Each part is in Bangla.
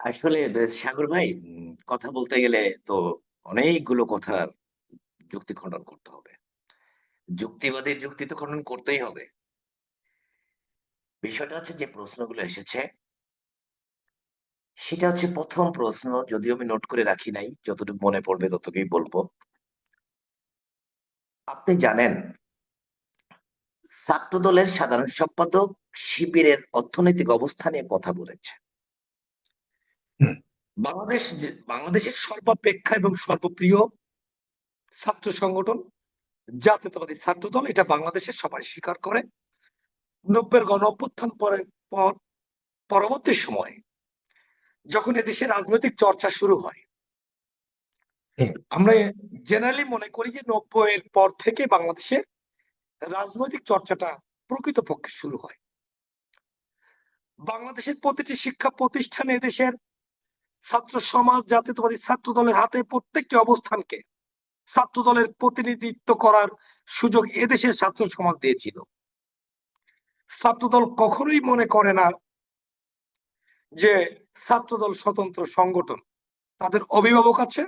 আসলে সাগর ভাই কথা বলতে গেলে তো অনেকগুলো কথার যুক্তি খণ্ডন করতে হবে। যুক্তিবাদীর যুক্তি তো খণ্ডন করতেই হবে। বিষয়টা হচ্ছে যে প্রশ্নগুলো এসেছে, সেটা হচ্ছে প্রথম প্রশ্ন, যদিও আমি নোট করে রাখি নাই, যতটুকু মনে পড়বে ততটুকুই বলব। আপনি জানেন ছাত্র দলের সাধারণ সম্পাদক শিবিরের অর্থনৈতিক অবস্থা নিয়ে কথা বলেছে। বাংলাদেশ বাংলাদেশের সর্বাপেক্ষা এবং সর্বপ্রিয় ছাত্র সংগঠন জাতীয়তাবাদী ছাত্র দল এটা বাংলাদেশের সবাই স্বীকার করে। নব্বের গণ অভ্যুত্থান পরে পর পরবর্তী সময়ে যখন এদেশে রাজনৈতিক চর্চা শুরু হয় আমরা জেনারেলি মনে করি যে নব্বই এর পর থেকে বাংলাদেশে রাজনৈতিক চর্চাটা প্রকৃতপক্ষে শুরু হয়। বাংলাদেশের প্রতিটি শিক্ষা প্রতিষ্ঠানে এদেশের ছাত্র সমাজ জাতীয়তাবাদী ছাত্র দলের হাতে প্রত্যেকটি অবস্থানকে ছাত্র দলের প্রতিনিধিত্ব করার সুযোগ এদেশের ছাত্র সমাজ দিয়েছিল। ছাত্রদল কখনোই মনে করে না যে ছাত্রদল স্বতন্ত্র সংগঠন। তাদের অভিভাবক আছে,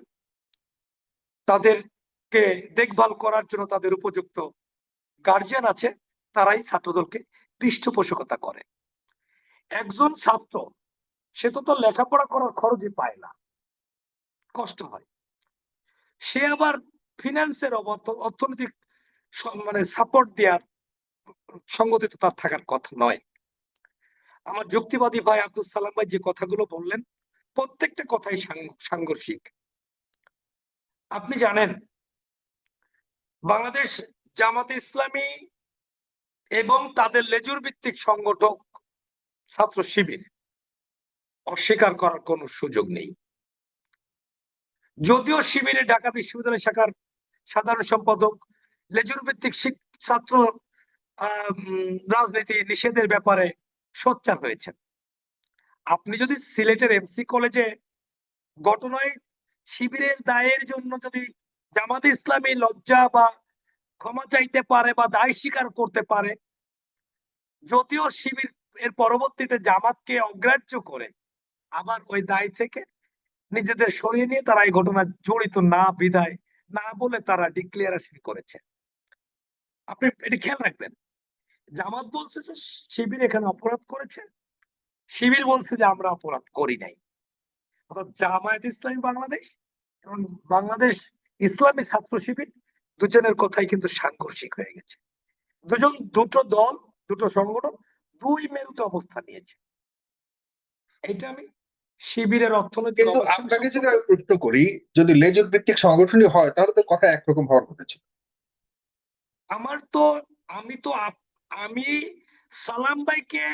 তাদেরকে দেখভাল করার জন্য তাদের উপযুক্ত গার্জিয়ান আছে, তারাই ছাত্রদলকে পৃষ্ঠপোষকতা করে। একজন ছাত্র সে তো তো লেখাপড়া করার খরচই পায় না। কষ্ট হয়। সে আবার ফিনান্সের অর্থনৈতিক মানে সাপোর্ট দেওয়ার সংগঠিত তার থাকার কথা নয়। আমার যুক্তিবাদী ভাই আব্দুল সালাম ভাই যে কথাগুলো বললেন, প্রত্যেকটা কথাই সাংঘর্ষিক। আপনি জানেন, বাংলাদেশ জামাতে ইসলামী এবং তাদের লেজুর ভিত্তিক সংগঠক ছাত্র শিবির অস্বীকার করার কোনো সুযোগ নেই। যদিও শিবিরে ঢাকা বিশ্ববিদ্যালয় শাখার সাধারণ সম্পাদক লেজুর ভিত্তিক ছাত্র রাজনীতি নিষেধের ব্যাপারে সোচ্চার হয়েছেন। আপনি যদি সিলেটের এমসি কলেজে ঘটনায় শিবিরের দায়ের জন্য যদি জামাত ইসলামী লজ্জা বা ক্ষমা চাইতে পারে বা দায় স্বীকার করতে পারে, যদিও শিবির এর পরবর্তীতে জামাতকে অগ্রাহ্য করে আবার ওই দায় থেকে নিজেদের সরিয়ে নিয়ে তারা এই ঘটনা জড়িত না, বিদায় না বলে তারা ডিক্লিয়ারেশন করেছে। আপনি এটা খেয়াল রাখবেন। জামাত বলছে যে শিবির এখানে অপরাধ করেছে। শিবির বলছে যে আমরা অপরাধ করি নাই। অর্থাৎ জামায়াত ইসলামী বাংলাদেশ এবং বাংলাদেশ ইসলামী ছাত্র শিবির দুজনের কথাই কিন্তু সাংঘর্ষিক হয়ে গেছে। দুজন, দুটো দল, দুটো সংগঠন দুই মেরুতে অবস্থান নিয়েছে। এটা আমি শিবিরের অর্থনৈতিক কিন্তু আপনাকে যদি আমি প্রশ্ন করি যদি লেজুর ভিত্তিক সংগঠনই হয় তাহলে তো কথা একরকম হওয়ার কথা ছিল আমার তো আমি তো আমি সালাম ভাইকে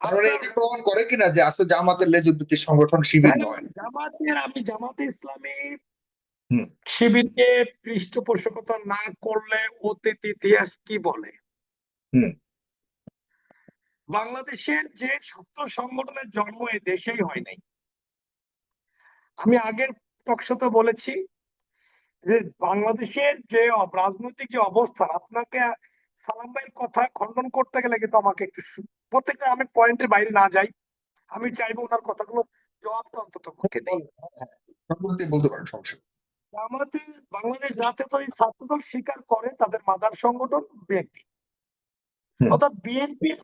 মানে প্রমাণ করে কিনা যে আসলে জামাতের লেজুর ভিত্তিক সংগঠন শিবির নয় জামাতের আমি জামাতে ইসলামী হুম। শিবিরকে পৃষ্ঠপোষকতা না করলে অতীত ইতিহাস কি বলে হুম। বাংলাদেশের যে ছাত্র সংগঠনের জন্ম এ দেশেই হয় নাই আমি আগের টকশোতে বলেছি যে বাংলাদেশের যে রাজনৈতিক যে অবস্থান আপনাকে সালাম ভাইয়ের কথা খণ্ডন করতে গেলে কিন্তু আমাকে একটু প্রত্যেকটা আমি পয়েন্টের বাইরে না যাই। আমি চাইব ওনার কথাগুলো জবাবটা অন্তত বলতে পারেন সমস্যা আমাদের বাংলাদেশ জাতীয়তাবাদী ছাত্র দল স্বীকার করে তাদের মাদার সংগঠন বিএনপি। অর্থাৎ বিএনপির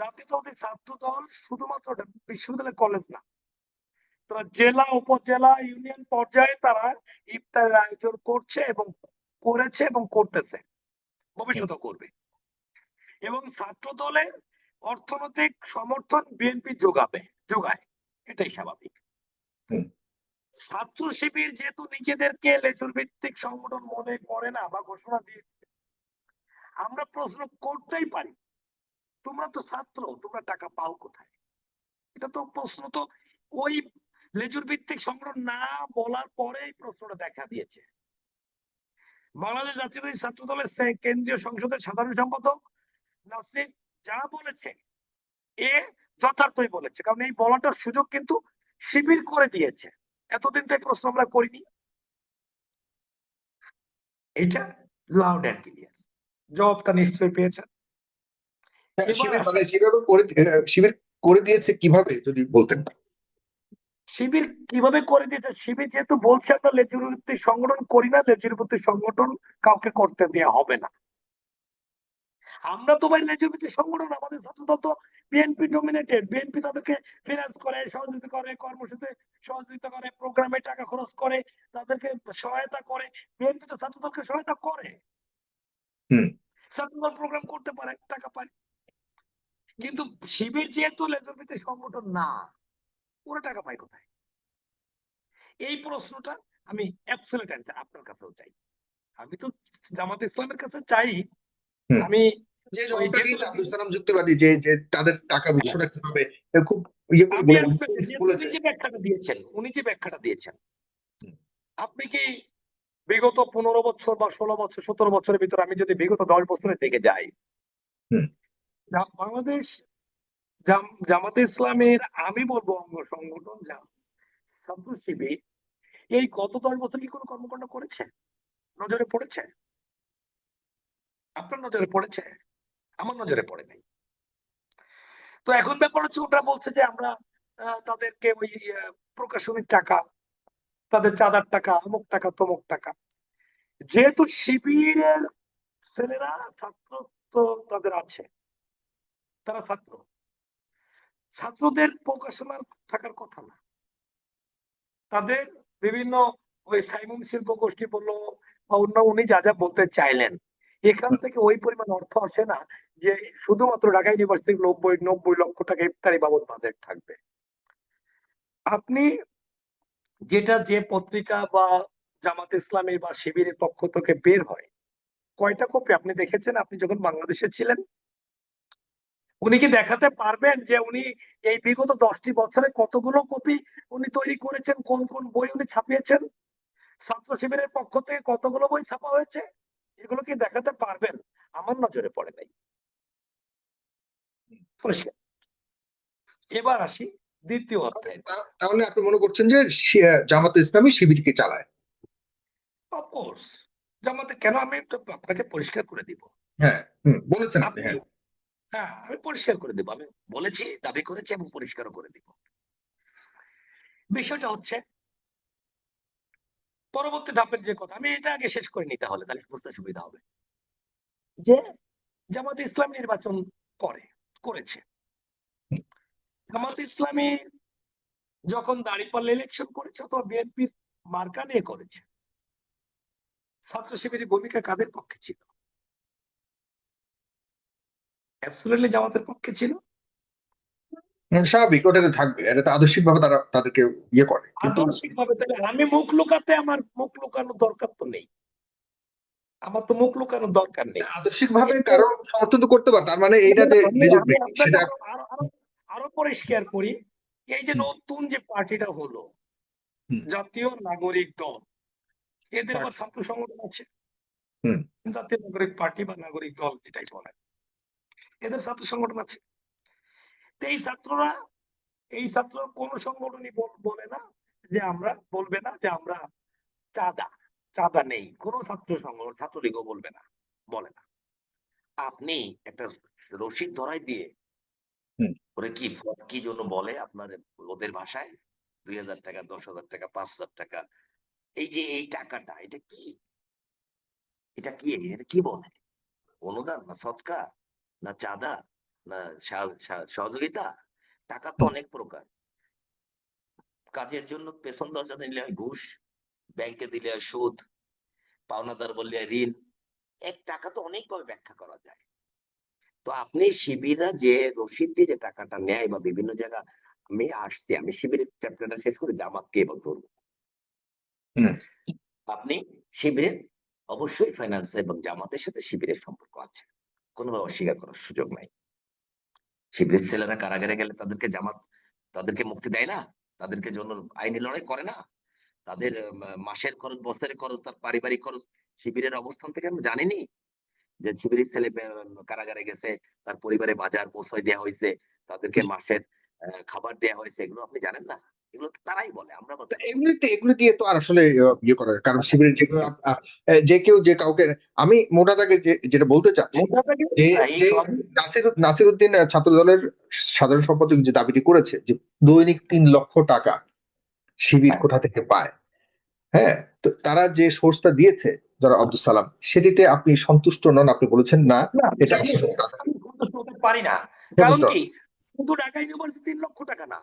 জাতীয়তাবাদী ছাত্র দল শুধুমাত্র বিশ্ববিদ্যালয় কলেজ না তারা জেলা উপজেলা ইউনিয়ন পর্যায়ে তারা ইফতারের আয়োজন করছে এবং করেছে এবং করতেছে ভবিষ্যতে করবে। এবং ছাত্র দলের অর্থনৈতিক সমর্থন বিএনপি যোগাবে যোগায়। এটাই স্বাভাবিক। ছাত্র শিবির যেহেতু নিজেদেরকে লেজুর ভিত্তিক সংগঠন মনে করে না বা ঘোষণা দিয়েছে আমরা প্রশ্ন করতেই পারি তোমরা তো ছাত্র তোমরা টাকা পাও কোথায়? এটা তো প্রশ্ন তো ওই লেজুর ভিত্তিক সংগঠন না বলার পরেই প্রশ্নটা দেখা দিয়েছে। বাংলাদেশ জাতীয়বাদী ছাত্র দলের কেন্দ্রীয় সংসদের সাধারণ সম্পাদক নাসির যা বলেছে এ যথার্থই বলেছে। কারণ এই বলাটার সুযোগ কিন্তু শিবির করে দিয়েছে। এতদিন তো এই প্রশ্ন আমরা করিনি। এটা লাউড অ্যান্ড ক্লিয়ার জবাবটা নিশ্চয়ই পেয়েছেন। আসেন। মানে শিবির করে দিয়েছে কীভাবে যদি বলতেন? শিবির কীভাবে করে দিয়েছে? শিবির যেহেতু বলছে আমরা লেজুর ভিত্তিক সংগঠন করি না লেজুর ভিত্তিক সংগঠন কাউকে করতে দেওয়া হবে না। আমরা তো ভাই লেজুর ভিত্তিক সংগঠন আমাদের ছাত্রদল তো বিএনপি ডোমিনেটেড বিএনপি তাদেরকে ফিনান্স করে সহযোগিতা করে কর্মসূচিতে সহযোগিতা করে প্রোগ্রামে টাকা খরচ করে তাদেরকে সহায়তা করে। বিএনপি তো ছাত্রদলকে সহায়তা করে। হুম। ছাত্রদল প্রোগ্রাম করতে পারে টাকা পায়। কিন্তু শিবির যেহেতু লেজুর ভিত্তিক সংগঠন না ওরা টাকা পায় কোথায়? এই প্রশ্নটা আমি আপনার কাছেও চাই। আমি তো জামাত ইসলামের কাছে চাই। আমি যে জবাবটা যে- আব্দুল সালাম যুক্তিবাদী যে যে তাদের টাকার উৎসটা কীভাবে খুব ইয়ে উনি যে ব্যাখ্যাটা দিয়েছেন উনি যে ব্যাখ্যাটা দিয়েছেন। আপনি কি বিগত পনেরো বছর বা ষোলো বছর সতেরো বছরের ভিতরে আমি যদি বিগত দশ বছরের দিকে যাই হুম। বাংলাদেশ জামাতে ইসলামের, আমি বলব অঙ্গ সংগঠন যা ছাত্র শিবির, এই গত দশ বছর কি কোনো কর্মকাণ্ড করেছে? নজরে পড়েছে? আপনার নজরে পড়েছে? আমার নজরে পড়ে নাই। তো এখন ব্যাপার হচ্ছে, ওটা বলছে যে আমরা তাদেরকে ওই প্রকাশনীর টাকা, তাদের চাঁদার টাকা, অমুক টাকা, তমুক টাকা। যেহেতু শিবিরের ছেলেরা ছাত্র তো তাদের আছে, তারা ছাত্র। ছাত্রদের প্রকাশনার থাকার কথা না। তাদের বিভিন্ন ওই সাইমুম শিল্প গোষ্ঠী বলল বা অন্য উনি যা যা বলতে চাইলেন এখান থেকে ওই পরিমাণ অর্থ আসে না যে শুধুমাত্র ঢাকা ইউনিভার্সিটির নব্বই নব্বই লক্ষ টাকা ইফতারি বাবদ বাজেট থাকবে। আপনি যেটা যে পত্রিকা বা জামাত ইসলামের বা শিবিরের পক্ষ থেকে বের হয় কয়টা কপি আপনি দেখেছেন? আপনি যখন বাংলাদেশে ছিলেন উনি কি দেখাতে পারবেন যে উনি এই বিগত দশটি বছরে কতগুলো কপি উনি তৈরি করেছেন কোন কোন বই উনি ছাপিয়েছেন? ছাত্র শিবিরের পক্ষ থেকে কতগুলো বই ছাপা হয়েছে? এগুলো কি দেখাতে পারবেন? আমার নজরে পড়ে নাই। পরিষ্কার। এবার আসি দ্বিতীয় অধ্যায়। তাহলে আপনি মনে করছেন যে জামাত ইসলামী শিবিরকে চালায়? অফকোর্স জামাতে কেন আমি আপনাকে পরিষ্কার করে দিব? হ্যাঁ বলেছেন আপনি আপনি হ্যাঁ আমি পরিষ্কার করে দেবো। আমি বলেছি, দাবি করেছি এবং পরিষ্কারও করে দিব। বিষয়টা হচ্ছে, পরবর্তী ধাপের যে কথা, আমি এটা আগে শেষ করে নিতে হলে তাহলে বুঝতে সুবিধা হবে। যে জামাত ইসলাম নির্বাচন করে, করেছে। জামাত ইসলামী যখন দাঁড়িপাল্লা ইলেকশন করেছে, অথবা বিএনপির মার্কা নিয়ে করেছে, ছাত্র শিবিরের ভূমিকা কাদের পক্ষে ছিল? অ্যাবসলিউটলি জামাতের পক্ষে ছিল। স্বাভাবিক ওটাতে থাকবে। এটা তো আদর্শিক ভাবে তারা তাদেরকে ইয়ে করে। আদর্শিক ভাবে তাহলে আমি মুখ লুকাতে আমার মুখ লুকানোর দরকার তো নেই। আমার তো মুখ লুকানোর দরকার নেই। আদর্শিক ভাবে কারও সমর্থন তো করতে পারে তার মানে এইটা যে নিজের সেটা আরো- পরিষ্কার করি। এই যে নতুন যে পার্টিটা হলো জাতীয় নাগরিক দল এদের আবার ছাত্র সংগঠন আছে। হুম। জাতীয় নাগরিক পার্টি বা নাগরিক দল যেটাই বলে এদের ছাত্র সংগঠন আছে। এই ছাত্ররা এই ছাত্র কোন সংগঠনই বলে না যে আমরা বলবে না যে আমরা চাঁদা চাঁদা নেই। কোন ছাত্র সংগঠন ছাত্রলীগও বলবে না বলে না। আপনি একটা রসিদ ধরাই দিয়ে ওরা কি কি জন্য বলে আপনার ওদের ভাষায়? দুই হাজার টাকা দশ হাজার টাকা পাঁচ হাজার টাকা। এই যে এই টাকাটা এটা কি? এটা কি? এটা কি বলে? অনুদান না সৎকা না চাঁদা না সহযোগিতা টাকা তো অনেক প্রকার। কাজের জন্য পেছন দরজা দিলে হয় ঘুষ ব্যাংকে দিলে হয় সুদ পাওনাদার বললে ঋণ। এক টাকা তো অনেকভাবে ব্যাখ্যা করা যায়। তো আপনি শিবিররা যে রসিদ দিয়ে যে টাকাটা নেয় বা বিভিন্ন জায়গা আমি আসছি আমি শিবিরের চ্যাপ্টারটা শেষ করে জামাতকে এবার ধরবো। আপনি শিবিরের অবশ্যই ফাইন্যান্স এবং জামাতের সাথে শিবিরের সম্পর্ক আছে। কোনোভাবে অস্বীকার করার সুযোগ নাই। শিবিরের ছেলেরা কারাগারে গেলে তাদেরকে জামাত তাদেরকে মুক্তি দেয় না? তাদেরকে জন্য আইনি লড়াই করে না? তাদের মাসের খরচ বছরের খরচ তার পারিবারিক খরচ শিবিরের অবস্থান থেকে আমরা জানিনি যে শিবিরের ছেলে কারাগারে গেছে তার পরিবারে বাজার পৌঁছায় দেওয়া হয়েছে তাদেরকে মাসের খাবার দেওয়া হয়েছে এগুলো আপনি জানেন না? এগুলো তারাই বলে আমরা বলতে পারি না। এমনিতে এগুলো দিয়ে তো আর আসলে ইয়ে করা কারণ শিবিরের যে কেউ আপ- আ- আহ, যে কেউ যে কাউকে আমি মোটা যে- যেটা বলতে চাচ্ছি নাসির ছাত্র দলের সাধারণ সম্পাদক যে দাবিটি করেছে যে দৈনিক তিন লক্ষ টাকা শিবির হ্যাঁ। কোথা থেকে পায় হ্যাঁ তো তারা যে সোর্সটা দিয়েছে যারা আব্দুল সালাম সেটিতে আপনি সন্তুষ্ট নন আপনি বলেছেন না এটা পারি না কারণ কি শুধু ঢাকা ইউনিভার্সিটি তিন লক্ষ টাকা না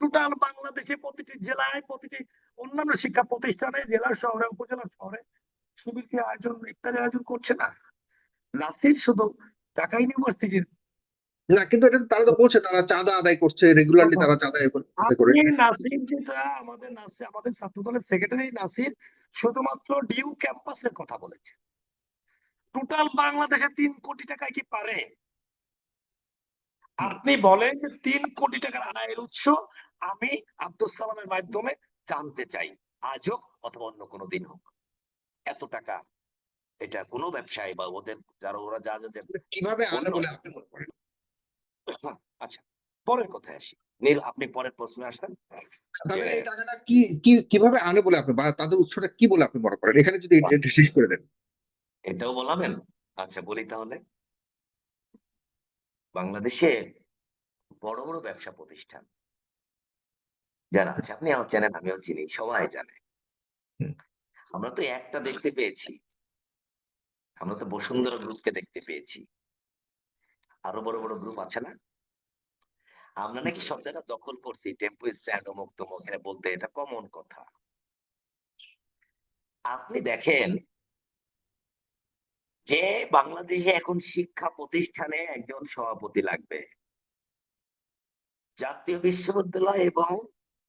টোটাল বাংলাদেশে প্রতিটি জেলায় প্রতিটি অন্যান্য শিক্ষা প্রতিষ্ঠানে জেলা শহরে উপজেলা শহরে শিবিরকে আয়োজন ইত্যাদি আয়োজন করছে না। নাসির শুধু ঢাকা ইউনিভার্সিটির। না কিন্তু এটা তো তারা তো বলছে তারা চাঁদা আদায় করছে রেগুলারলি তারা চাঁদা আদায় করে- নাসির যেটা আমাদের নাসির আমাদের ছাত্র দলের সেক্রেটারি নাসির শুধুমাত্র ডিউ ক্যাম্পাসের কথা বলেছে। টোটাল বাংলাদেশে তিন কোটি টাকায় কি পারে? আপনি বলেন যে তিন কোটি টাকার আয়ের উৎস আমি আব্দুল সালামের মাধ্যমে জানতে চাই। আজ হোক অথবা অন্য কোনো দিন হোক। এত টাকা এটা কোনো ব্যবসায়ী বা ওদের যারা ওরা যা যা কীভাবে আচ্ছা পরের কথায় আসি। নীল আপনি পরের প্রশ্নে আসতেন তাদের এই টাকাটা কি কি কীভাবে আনে বলে আপনি বা তাদের উৎসটা কি বলে আপনি মনে করেন? এখানে যদি শেষ করে দেন। এটাও বলাবেন? আচ্ছা বলি তাহলে। বাংলাদেশে বড় বড় ব্যবসা প্রতিষ্ঠান। যারা আছে? আপনি চেনেন আমিও চিনি সবাই জানে। আমরা তো একটা দেখতে পেয়েছি। আমরা তো বসুন্ধরা গ্রুপকে দেখতে পেয়েছি। আরও বড় বড় গ্রুপ আছে না? আমরা নাকি সব জায়গা দখল করছি। টেম্পো স্ট্যান্ড অমুক তমুক বলতে এটা কমন কথা। আপনি দেখেন যে বাংলাদেশে এখন শিক্ষা প্রতিষ্ঠানে একজন সভাপতি লাগবে। জাতীয় বিশ্ববিদ্যালয় এবং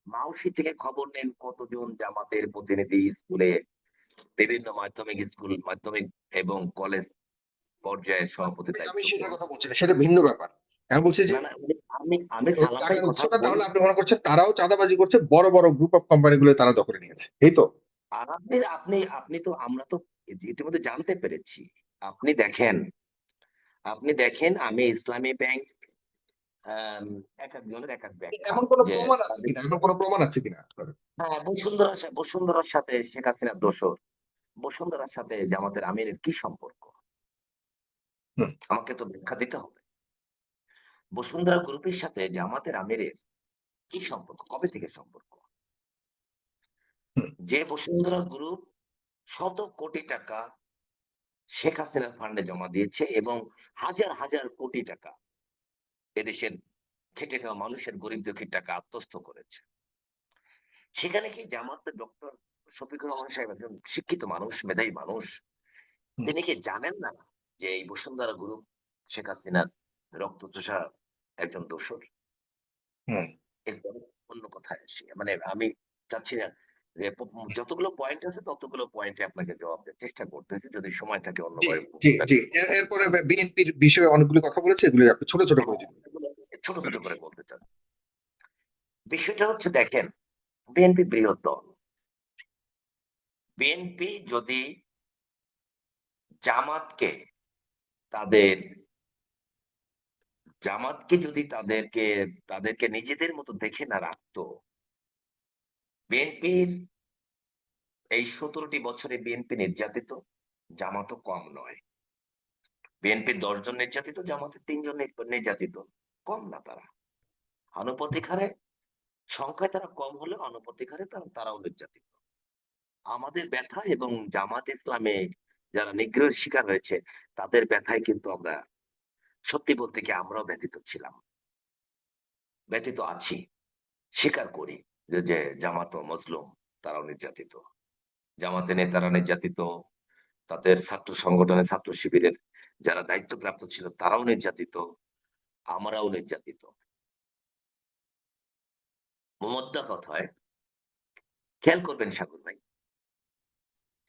মাউসি থেকে খবর নেন কতজন জামাতের প্রতিনিধি স্কুলে বিভিন্ন মাধ্যমিক স্কুল মাধ্যমিক এবং কলেজ পর্যায়ে সভাপতি আমি করবে। কথা বলছি না সেটা ভিন্ন ব্যাপার। আমি বলছি যে না, না, আমি আমি তাহলে আপনি মনে করছেন তারাও চাঁদাবাজি করছে বড় বড় গ্রুপ অফ কোম্পানিগুলো তারা দখলে নিয়েছে এই তো? আপনি আপনি আপনি তো আমরা তো ইতিমধ্যে জানতে পেরেছি আপনি দেখেন আপনি দেখেন আমি ইসলামী ব্যাংক এক একজনের এক এক ব্যাংক এমন কোনো প্রমাণ আছে কিনা? এমন কোনো প্রমাণ আছে কিনা? হ্যাঁ বসুন্ধরা বসুন্ধরার সাথে শেখ হাসিনার দোসর বসুন্ধরার সাথে জামাতের আমিরের কি সম্পর্ক? আমাকে তো ব্যাখ্যা দিতে হবে। বসুন্ধরা গ্রুপের সাথে জামাতের আমিরের কি সম্পর্ক? কবে থেকে সম্পর্ক? যে বসুন্ধরা গ্রুপ শত কোটি টাকা শেখ হাসিনার ফান্ডে জমা দিয়েছে এবং হাজার হাজার কোটি টাকা এদেশের খেটে খাওয়া মানুষের গরিব দুঃখীর টাকা আত্মস্থ করেছে। সেখানে কি জামাত ডক্টর শফিকুর রহমান সাহেব একজন শিক্ষিত মানুষ মেধাবী মানুষ? তিনি কি জানেন না যে এই বসুন্ধরা গ্রুপ শেখ হাসিনার রক্তচোষা একজন দোষর? হুম। এরপরে অন্য কথায় আসি। মানে আমি চাচ্ছি না যতগুলো পয়েন্ট আছে ততগুলো পয়েন্টে আপনাকে জবাব দেওয়ার চেষ্টা করতেছি যদি সময় থাকে জি জি জি। এর- এরপরে বিএনপির বিষয়ে অনেকগুলো কথা বলেছে এগুলো আপনি ছোট ছোট করে ছোট ছোট করে বলতে চান। বিষয়টা হচ্ছে দেখেন বিএনপি বৃহৎ দল। বিএনপি যদি জামাতকে তাদের জামাতকে যদি তাদেরকে তাদেরকে নিজেদের মতো দেখে না রাখতো বিএনপির এই সতেরোটি বছরে বিএনপি নির্যাতিত, জামাতও কম নয়। বিএনপির দশজন নির্যাতিত জামাতের তিনজন নির্যাতিত। কম না তারা। আনুপাতিক হারে সংখ্যায় তারা কম হলে আনুপাতিক হারে তারা তারাও নির্যাতিত। আমাদের ব্যথা এবং জামাত ইসলামে যারা নিগ্রহের শিকার হয়েছে, তাদের ব্যথায় কিন্তু আমরা সত্যি বলতে কি আমরাও ব্যথিত ছিলাম। ব্যথিত আছি স্বীকার করি। যে জামাত মজলুম তারাও নির্যাতিত। জামাতে নেতারা নির্যাতিত। তাদের ছাত্র সংগঠনের ছাত্র শিবিরের যারা দায়িত্বপ্রাপ্ত ছিল তারাও নির্যাতিত। আমরাও নির্যাতিত। মোদ্দা কথায় খেয়াল করবেন সাগর ভাই,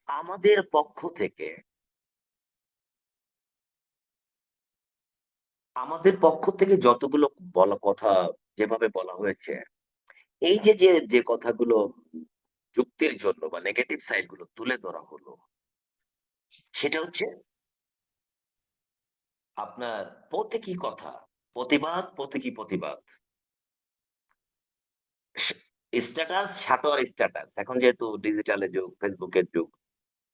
আমাদের পক্ষ থেকে আমাদের পক্ষ থেকে যতগুলো বলা কথা যেভাবে বলা হয়েছে এই যে যে যে কথাগুলো যুক্তির জন্য বা নেগেটিভ সাইডগুলো তুলে ধরা হলো, সেটা হচ্ছে আপনার প্রতীকী কথা, প্রতিবাদ, প্রতীকী প্রতিবাদ। স্ট্যাটাস শাটোয়ার স্ট্যাটাস এখন যেহেতু ডিজিটালের যুগ ফেসবুকের যুগ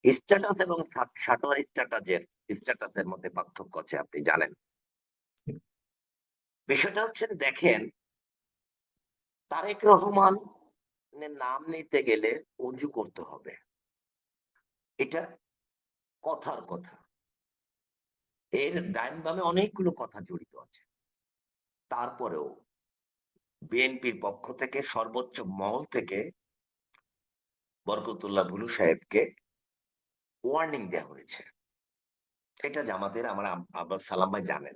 স্ট্যাটাস এবং সাটোয়ার স্ট্যাটাসের স্ট্যাটাসের মধ্যে পার্থক্য আছে, আপনি জানেন। বিষয়টা হচ্ছে, দেখেন তারেক রহমান নাম নিতে গেলে অজু করতে হবে। এটা কথার কথা। এর ডাইন বামে অনেকগুলো কথা জড়িত আছে। তারপরেও বিএনপির পক্ষ থেকে সর্বোচ্চ মহল থেকে বরকতুল্লাহ ভুলু সাহেবকে ওয়ার্নিং দেওয়া হয়েছে। এটা জামাতের আমার আব- আব্বাস সালাম ভাই জানেন।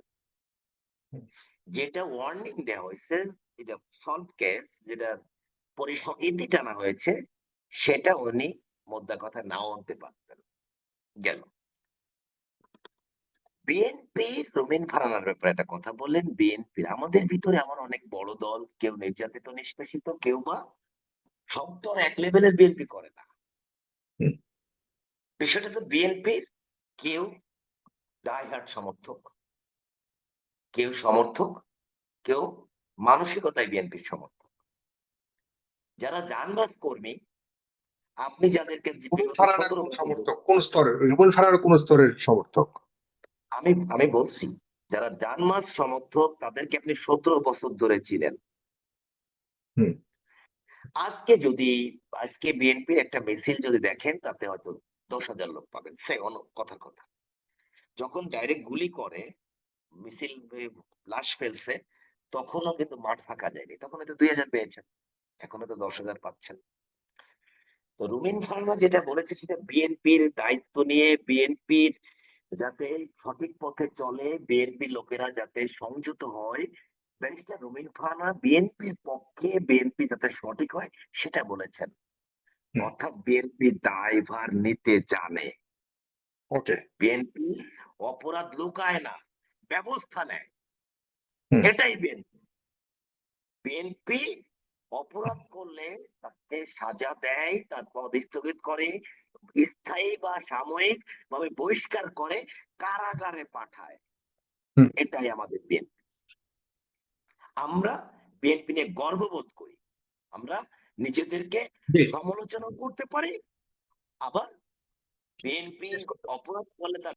যেটা ওয়ার্নিং দেওয়া হয়েছে এটা সলভ কেস যেটা টানা হয়েছে সেটা উনি মোদ্দা কথা নাও আনতে পারতেন। গেল। বিএনপি ফারানার ব্যাপারে একটা কথা বললেন। আমাদের ভিতরে এমন অনেক বড় দল কেউ নির্যাতিত নিষ্পেষিত কেউ বা সব আর এক লেভেলের বিএনপি করে না। বিষয়টা তো বিএনপির কেউ ডাইহার্ট সমর্থক কেউ সমর্থক কেউ মানসিকতায় বিএনপির সমর্থক। যারা জানবাস কর্মী আপনি যাদেরকে যে রুবেল বিগত ফারানা 17 কোন বছর সমর্থক? কোন স্তরের? কোন স্তরের সমর্থক? আমি আমি বলছি যারা জানমাস সমর্থক তাদেরকে আপনি সতেরো বছর ধরে ছিলেন আজকে যদি আজকে বিএনপির একটা মিছিল যদি দেখেন তাতে হয়তো দশ হাজার লোক পাবেন। সে অন্য কথার কথা। যখন ডাইরেক্ট গুলি করে মিছিল লাশ ফেলছে তখনও কিন্তু মাঠ ফাঁকা যায়নি। তখন হয়তো দুই হাজার পেয়েছেন এখন তো দশ হাজার পাচ্ছেন। তো রুমিন ফার্মা যেটা বলেছে সেটা বিএনপির দায়িত্ব নিয়ে বিএনপির যাতে সঠিক পথে চলে বিএনপি লোকেরা যাতে সংযত হয় ব্যারিস্টার রুমিন ফানা বিএনপির পক্ষে বিএনপি যাতে সঠিক হয় সেটা বলেছেন। অর্থাৎ বিএনপি দায়ভার নিতে জানে। ওকে। বিএনপি অপরাধ লুকায় না ব্যবস্থা নেয়। এটাই বিএনপি বিএনপি অপরাধ করলে তাকে সাজা দেয় তার পদ স্থগিত করে স্থায়ী বা সাময়িক ভাবে বহিষ্কার করে কারাগারে পাঠায়। এটাই আমাদের বিএনপি আমরা বিএনপি নিয়ে গর্ববোধ করি। আমরা নিজেদেরকে সমালোচনা করতে পারি আবার বিএনপি অপরাধ করলে তার